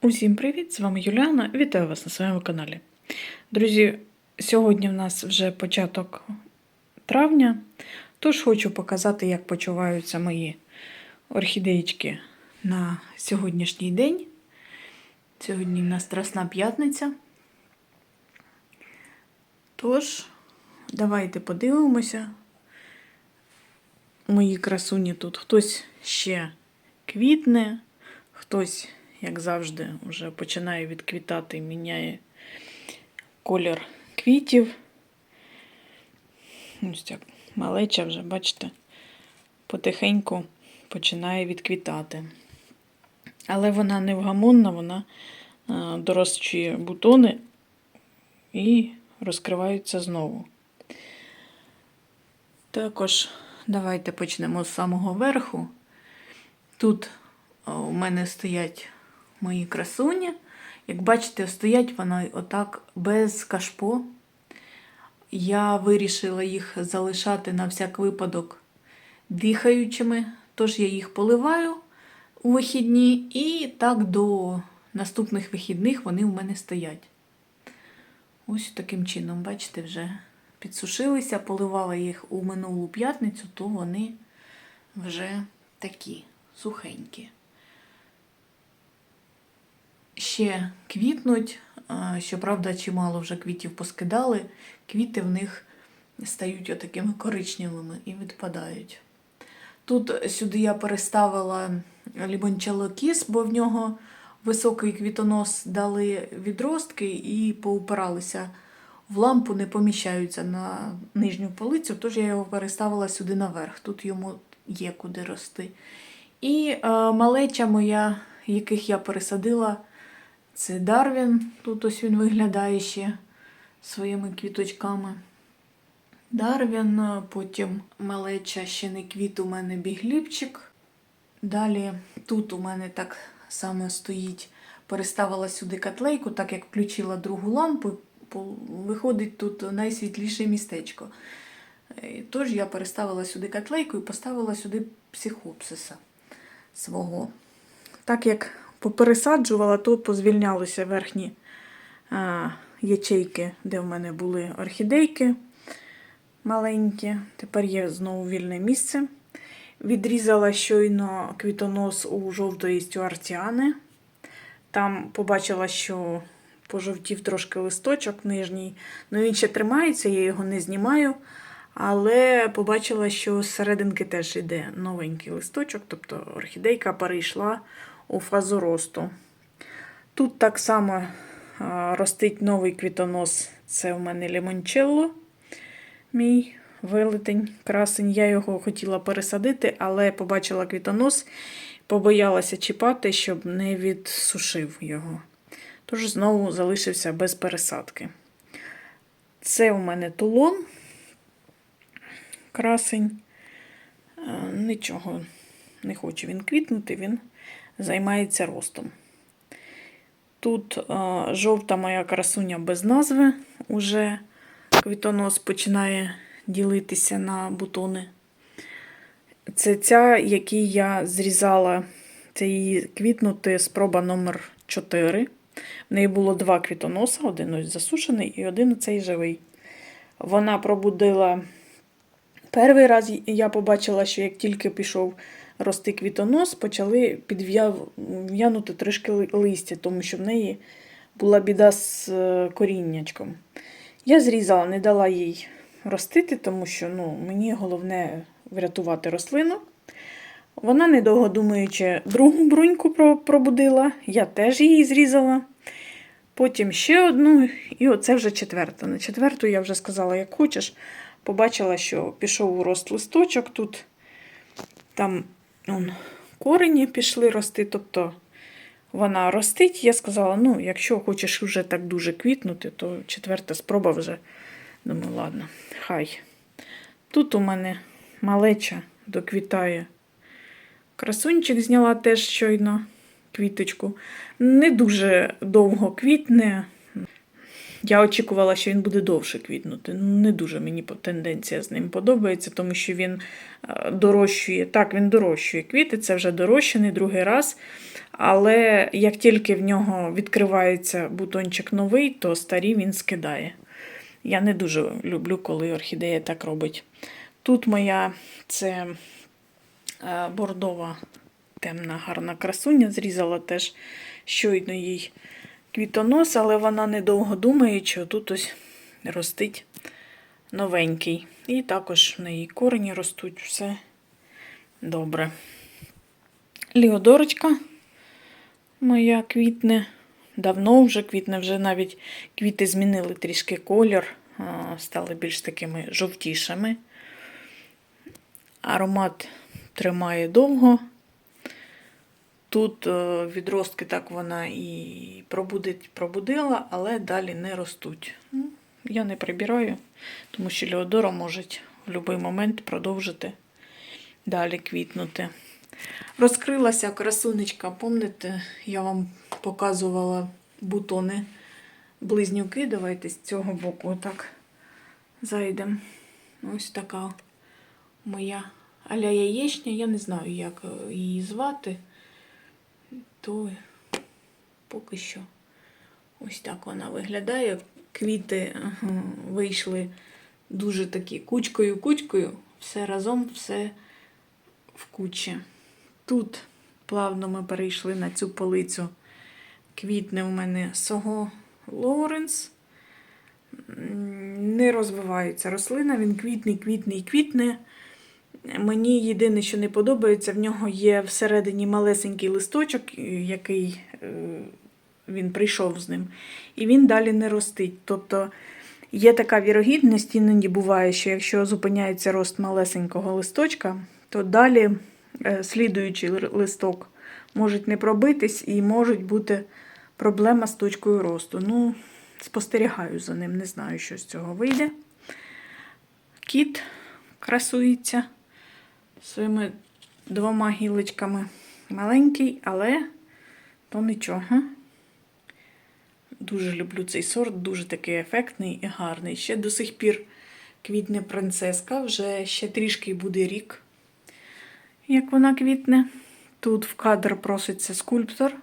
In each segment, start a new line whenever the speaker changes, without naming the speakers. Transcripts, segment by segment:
Усім привіт! З вами Юліана. Вітаю вас на своєму каналі. Друзі, сьогодні в нас вже початок травня, тож хочу показати, як почуваються мої орхідеєчки на сьогоднішній день. Сьогодні в нас Страсна п'ятниця. Тож, давайте подивимося. Мої красуні тут хтось ще квітне, хтось як завжди, вже починає відквітати і міняє колір квітів. Ось так, малеча вже, бачите, потихеньку починає відквітати. Але вона невгамонна, вона а, дорощує бутони і розкриваються знову. Також давайте почнемо з самого верху. Тут у мене стоять мої красуні. Як бачите, стоять вони отак без кашпо. Я вирішила їх залишати на всяк випадок дихаючими, тож я їх поливаю у вихідні, і так до наступних вихідних вони в мене стоять. Ось таким чином, бачите, вже підсушилися, поливала їх у минулу п'ятницю, то вони вже такі сухенькі ще квітнуть. Щоправда, чимало вже квітів поскидали. Квіти в них стають отакими коричневими і відпадають. Тут сюди я переставила лімончело кіс, бо в нього високий квітонос дали відростки і поупиралися в лампу, не поміщаються на нижню полицю, тож я його переставила сюди наверх. Тут йому є куди рости. І е, малеча моя, яких я пересадила, це Дарвін. Тут ось він виглядає ще своїми квіточками. Дарвін, потім малеча ще не квіт, у мене бігліпчик. Далі тут у мене так само стоїть, переставила сюди котлейку, так як включила другу лампу, виходить тут найсвітліше містечко. Тож я переставила сюди котлейку і поставила сюди психопсиса свого. Так як попересаджувала, то позвільнялися верхні а, ячейки, де в мене були орхідейки маленькі. Тепер є знову вільне місце. Відрізала щойно квітонос у жовтої стюартіани. Там побачила, що пожовтів трошки листочок нижній. Ну, він ще тримається, я його не знімаю. Але побачила, що з серединки теж йде новенький листочок, тобто орхідейка перейшла у фазу росту. Тут так само ростить новий квітонос, це у мене лімончелло, мій велетень, красень. Я його хотіла пересадити, але побачила квітонос, побоялася чіпати, щоб не відсушив його. Тож знову залишився без пересадки. Це у мене тулон, красень. Нічого не хоче він квітнути, він займається ростом. Тут а, жовта моя красуня без назви, уже квітонос починає ділитися на бутони. Це ця, який я зрізала, це її квітнути спроба номер 4 В неї було два квітоноса, один ось засушений і один цей живий. Вона пробудила перший раз, я побачила, що як тільки пішов рости квітонос, почали підв'янути трішки листя, тому що в неї була біда з е, коріннячком. Я зрізала, не дала їй ростити, тому що ну, мені головне врятувати рослину. Вона, недовго думаючи, другу бруньку пробудила, я теж її зрізала. Потім ще одну, і оце вже четверта. На четверту я вже сказала, як хочеш. Побачила, що пішов у рост листочок тут. Там он, корені пішли рости, тобто вона ростить. Я сказала, ну, якщо хочеш вже так дуже квітнути, то четверта спроба вже. Думаю, ладно, хай. Тут у мене малеча доквітає. Красунчик зняла теж щойно квіточку. Не дуже довго квітне. Я очікувала, що він буде довше квітнути. Ну, не дуже мені тенденція з ним подобається, тому що він дорощує. Так, він дорощує квіти, це вже дорощений другий раз. Але як тільки в нього відкривається бутончик новий, то старі він скидає. Я не дуже люблю, коли орхідея так робить. Тут моя це е, бордова темна гарна красуня, зрізала теж щойно їй квітонос, але вона недовго думає, що тут ось ростить новенький. І також в неї корені ростуть, все добре. Ліодорочка моя квітне. Давно вже квітне, вже навіть квіти змінили трішки колір, стали більш такими жовтішими. Аромат тримає довго. Тут е, відростки так вона і пробудить, пробудила, але далі не ростуть. Ну, я не прибираю, тому що Леодора може в будь-який момент продовжити далі квітнути. Розкрилася красунечка, пам'ятаєте, я вам показувала бутони близнюки. Давайте з цього боку отак зайдемо. Ось така моя аля яєчня. Я не знаю, як е, її звати. То поки що ось так вона виглядає. Квіти вийшли дуже такі кучкою-кучкою. Все разом, все в кучі. Тут плавно ми перейшли на цю полицю. Квітне у мене Сого Лоуренс. Не розвивається рослина, він квітний, квітний, квітне. Мені єдине, що не подобається, в нього є всередині малесенький листочок, е, який е, він прийшов з ним, і він далі не ростить. Тобто є така вірогідність, іноді буває, що якщо зупиняється рост малесенького листочка, то далі е, слідуючий листок можуть не пробитись і можуть бути проблема з точкою росту. Ну, спостерігаю за ним, не знаю, що з цього вийде. Кіт красується своїми двома гілочками. Маленький, але то нічого. Дуже люблю цей сорт, дуже такий ефектний і гарний. Ще до сих пір квітне принцеска, вже ще трішки буде рік, як вона квітне. Тут в кадр проситься скульптор,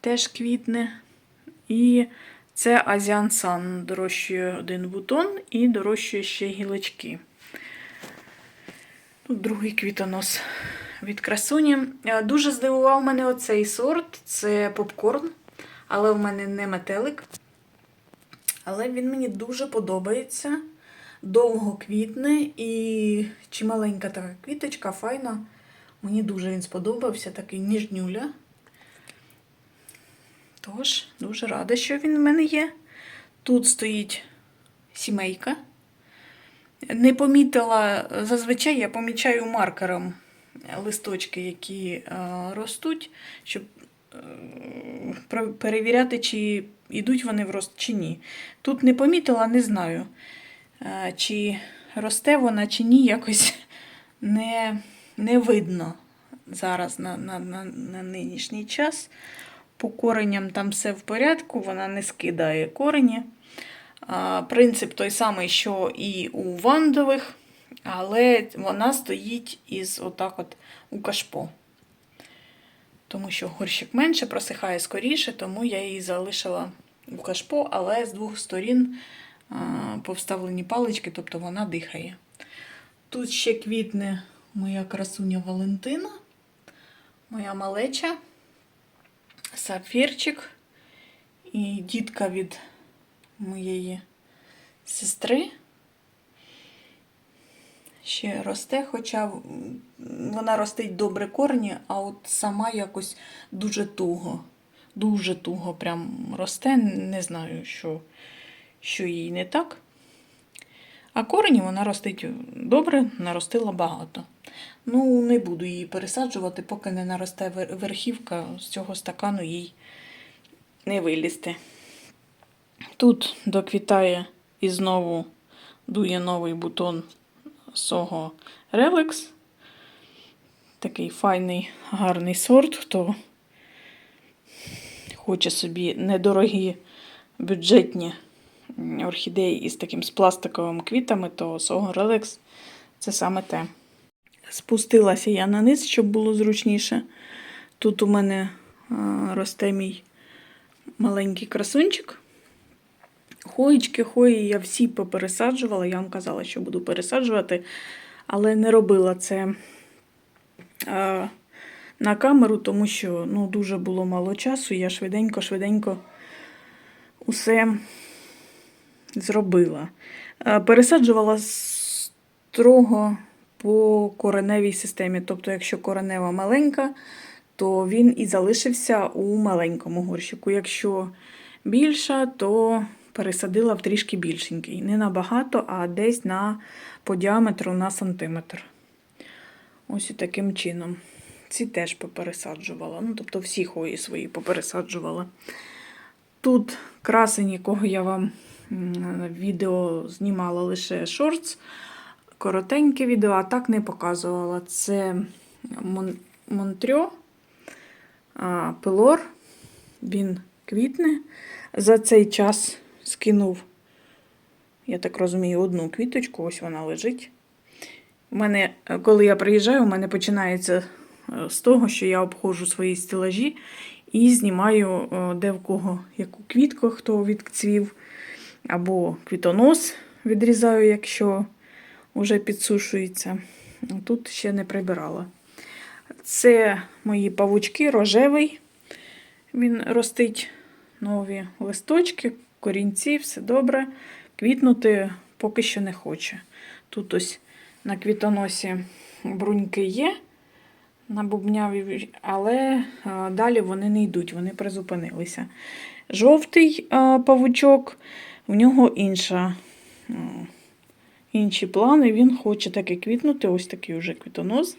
теж квітне. І це Азіан Сан. Дорощує один бутон і дорощує ще гілочки. Тут другий квітонос від красуні. Е, Дуже здивував мене оцей сорт це попкорн, але в мене не метелик. Але він мені дуже подобається. Довго квітне і чималенька така квіточка, файна. Мені дуже він сподобався, такий ніжнюля. Тож, дуже рада, що він в мене є. Тут стоїть сімейка. Не помітила, зазвичай я помічаю маркером листочки, які е, ростуть, щоб е, перевіряти, чи йдуть вони в рост, чи ні. Тут не помітила, не знаю, е, чи росте вона, чи ні, якось не, не видно зараз на, на, на, на нинішній час. По кореням там все в порядку, вона не скидає корені. Принцип той самий, що і у вандових, але вона стоїть із отак от у кашпо. Тому що горщик менше, просихає скоріше, тому я її залишила у кашпо, але з двох сторін повставлені палички, тобто вона дихає. Тут ще квітне моя красуня Валентина, моя малеча, сапфірчик і дітка від моєї сестри. Ще росте, хоча вона ростить добре корні, а от сама якось дуже туго. Дуже туго прям росте. Не знаю, що, що їй не так. А корені вона ростить добре, наростила багато. Ну, не буду її пересаджувати, поки не наросте верхівка з цього стакану їй не вилізти. Тут доквітає і знову дує новий бутон Сого Relax. Такий файний, гарний сорт. Хто хоче собі недорогі
бюджетні орхідеї із таким з пластиковими квітами, то Soho Relax це саме те. Спустилася я на низ, щоб було зручніше. Тут у мене росте мій маленький красунчик. Хоїчки, хої я всі попересаджувала. Я вам казала, що буду пересаджувати, але не робила це а, на камеру, тому що ну, дуже було мало часу. Я швиденько-швиденько усе зробила. А, Пересаджувала строго по кореневій системі. Тобто, якщо коренева маленька, то він і залишився у маленькому горщику. Якщо більша, то пересадила в трішки більшенький. Не набагато, а десь на, по діаметру на сантиметр. Ось і таким чином. Ці теж попересаджувала. Ну, тобто всі хої свої попересаджувала. Тут красень, якого я вам відео знімала лише шортс, коротеньке відео, а так не показувала. Це Монтрьо, пилор. Він квітне. За цей час скинув, я так розумію, одну квіточку, ось вона лежить. У мене, е, коли я приїжджаю, у мене починається е, з того, що я обходжу свої стелажі і знімаю, е, де в кого яку квітку, хто відцвів, або квітонос відрізаю, якщо вже підсушується. Тут ще не прибирала. Це мої павучки, рожевий. Він ростить нові листочки, корінці, все добре. Квітнути поки що не хоче. Тут ось на квітоносі бруньки є, набубняві, але далі вони не йдуть, вони призупинилися. Жовтий павучок, в нього інша, інші плани. Він хоче таки квітнути, ось такий уже квітонос.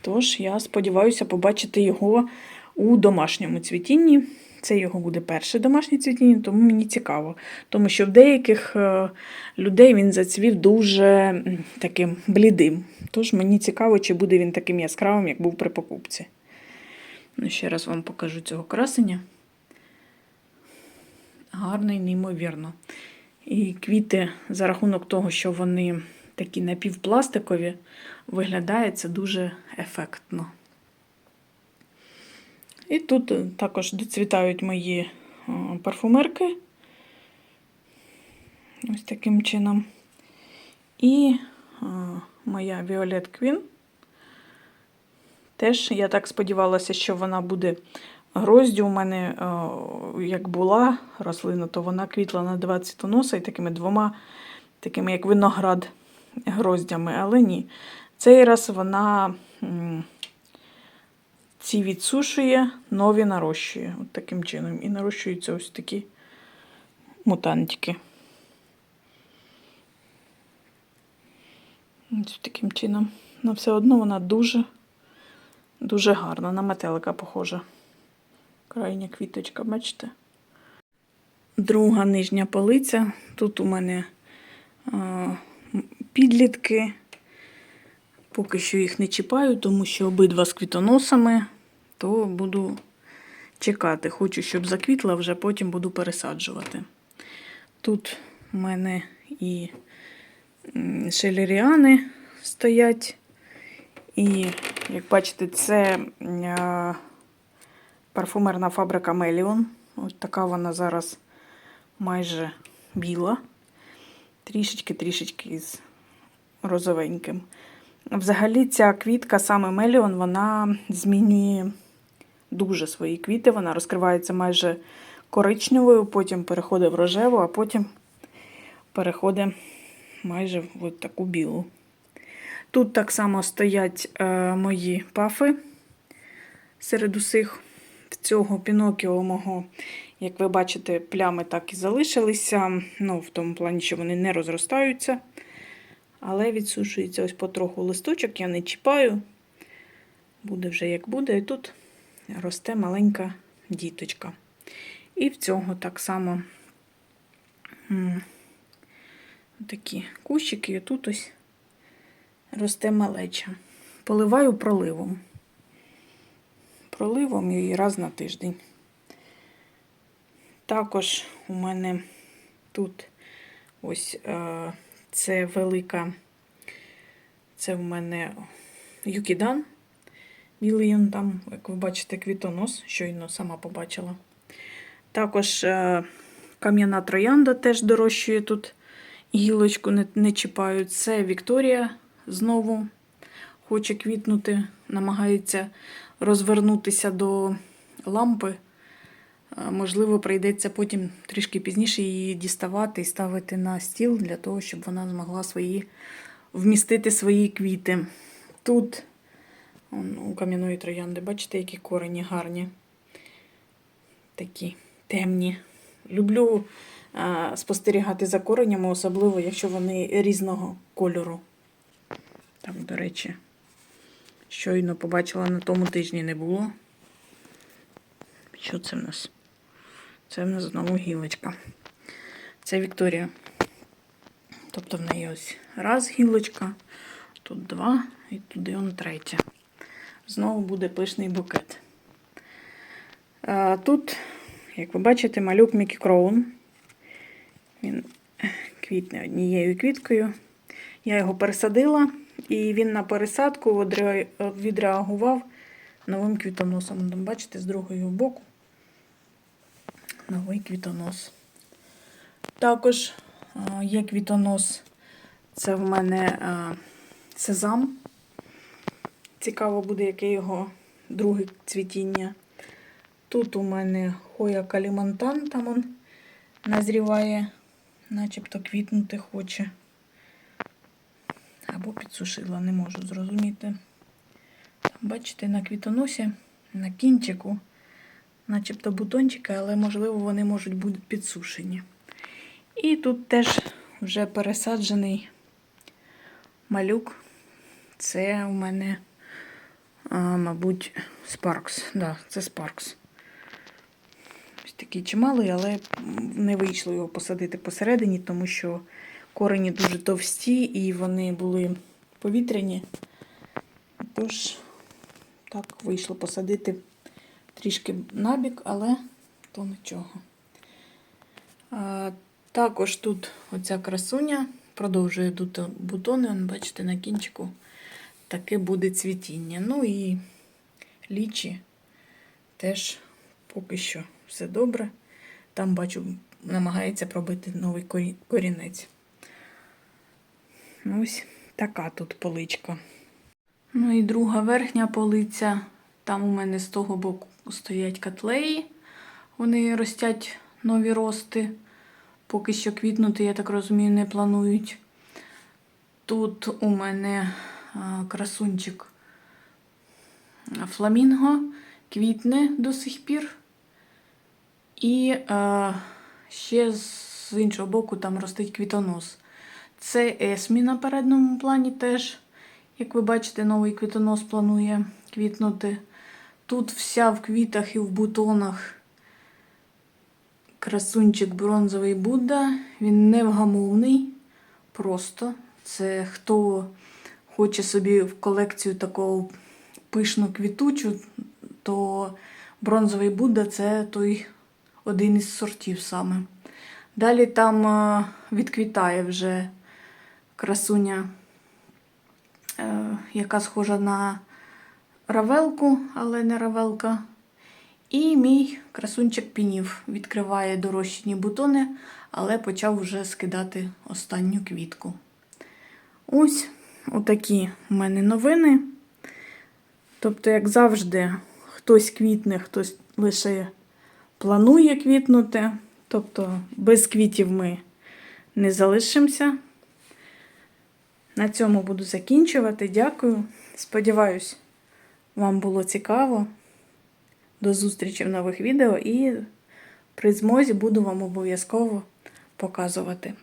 Тож я сподіваюся побачити його у домашньому цвітінні. Це його буде перше домашнє цвітіння, тому мені цікаво. Тому що в деяких е, людей він зацвів дуже таким блідим. Тож мені цікаво, чи буде він таким яскравим, як був при покупці. Ну, ще раз вам покажу цього красення. Гарний, неймовірно. І квіти за рахунок того, що вони такі напівпластикові, виглядає це дуже ефектно. І тут е, також доцвітають мої е, парфумерки. Ось таким чином. І е, моя Violet Queen. Теж я так сподівалася, що вона буде гроздю. У мене, як була рослина, то вона квітла на два цвітоноса і такими двома, такими як виноград, гроздями. Але ні. Цей раз вона ці відсушує, нові нарощує. От таким чином. І нарощуються ось такі мутантики. Ось таким чином. Ну, все одно вона дуже, дуже гарна. На метелика похожа. Крайня квіточка, бачите? Друга нижня полиця. Тут у мене а, підлітки. Поки що їх не чіпаю, тому що обидва з квітоносами, то буду чекати. Хочу, щоб заквітла, вже потім буду пересаджувати. Тут у мене і шелеріани стоять. І, як бачите, це парфумерна фабрика Меліон. Ось така вона зараз майже біла. Трішечки-трішечки із розовеньким. Взагалі, ця квітка, саме Меліон, вона змінює дуже свої квіти. Вона розкривається майже коричневою, потім переходить в рожеву, а потім переходить майже в таку білу. Тут так само стоять е, мої пафи серед усіх в цього пінокіо мого, як ви бачите, плями так і залишилися. Ну, в тому плані, що вони не розростаються. Але відсушується ось потроху листочок, я не чіпаю. Буде вже як буде. І тут росте маленька діточка. І в цього так само такі кущики, і тут ось росте малеча. Поливаю проливом. Проливом і раз на тиждень. Також у мене тут ось е, це велика, це в мене Юкідан. Білий він там, як ви бачите, квітонос, щойно сама побачила. Також е, кам'яна троянда теж дорощує тут. Гілочку не, не чіпають. Це Вікторія знову хоче квітнути, намагається розвернутися до лампи. Е, Можливо, прийдеться потім трішки пізніше її діставати і ставити на стіл для того, щоб вона змогла свої вмістити свої квіти. Тут у кам'яної троянди, бачите, які корені гарні, такі темні. Люблю е, спостерігати за коренями, особливо, якщо вони різного кольору. Так, до речі, щойно побачила на тому тижні не було. Що це в нас? Це в нас знову гілочка. Це Вікторія. Тобто в неї ось раз гілочка, тут два і туди он третя. Знову буде пишний букет. Тут, як ви бачите, малюк Мікі Кроун. Він квітне однією квіткою. Я його пересадила, і він на пересадку відреагував новим квітоносом. Бачите, з другого боку новий квітонос. Також є квітонос. Це в мене сезам. Цікаво буде, яке його друге цвітіння. Тут у мене хоя калімантан, там он назріває, начебто квітнути хоче. Або підсушила, не можу зрозуміти. Там, бачите, на квітоносі, на кінчику, начебто бутончики, але, можливо, вони можуть бути підсушені. І тут теж вже пересаджений малюк. Це у мене, а, мабуть, Sparks. Да, це Sparks. Ось такий чималий, але не вийшло його посадити посередині, тому що корені дуже товсті і вони були повітряні. Тож, так вийшло посадити трішки набік, але то нічого. А, також тут оця красуня продовжує бутони. Бачите, на кінчику таке буде цвітіння. Ну і лічі теж поки що все добре. Там, бачу, намагається пробити новий корінець. Ну, Ось така тут поличка. Ну і друга верхня полиця. Там у мене з того боку стоять котлеї. Вони ростять нові рости. Поки що квітнути, я так розумію, не планують. Тут у мене красунчик фламінго квітне до сих пір. І а, ще з іншого боку там ростить квітонос. Це Есмі на передньому плані теж. Як ви бачите, новий квітонос планує квітнути. Тут вся в квітах і в бутонах красунчик бронзовий Будда. Він невгамовний. Просто. Це хто хоче собі в колекцію такого пишну квітучу, то бронзовий Будда це той один із сортів саме. Далі там е, відквітає вже красуня, е, яка схожа на равелку, але не равелка. І мій красунчик пінів відкриває дорощені бутони, але почав вже скидати останню квітку. Ось отакі в мене новини. Тобто, як завжди, хтось квітне, хтось лише планує квітнути. Тобто, без квітів ми не залишимося. На цьому буду закінчувати. Дякую. Сподіваюсь, вам було цікаво. До зустрічі в нових відео і при змозі буду вам обов'язково показувати.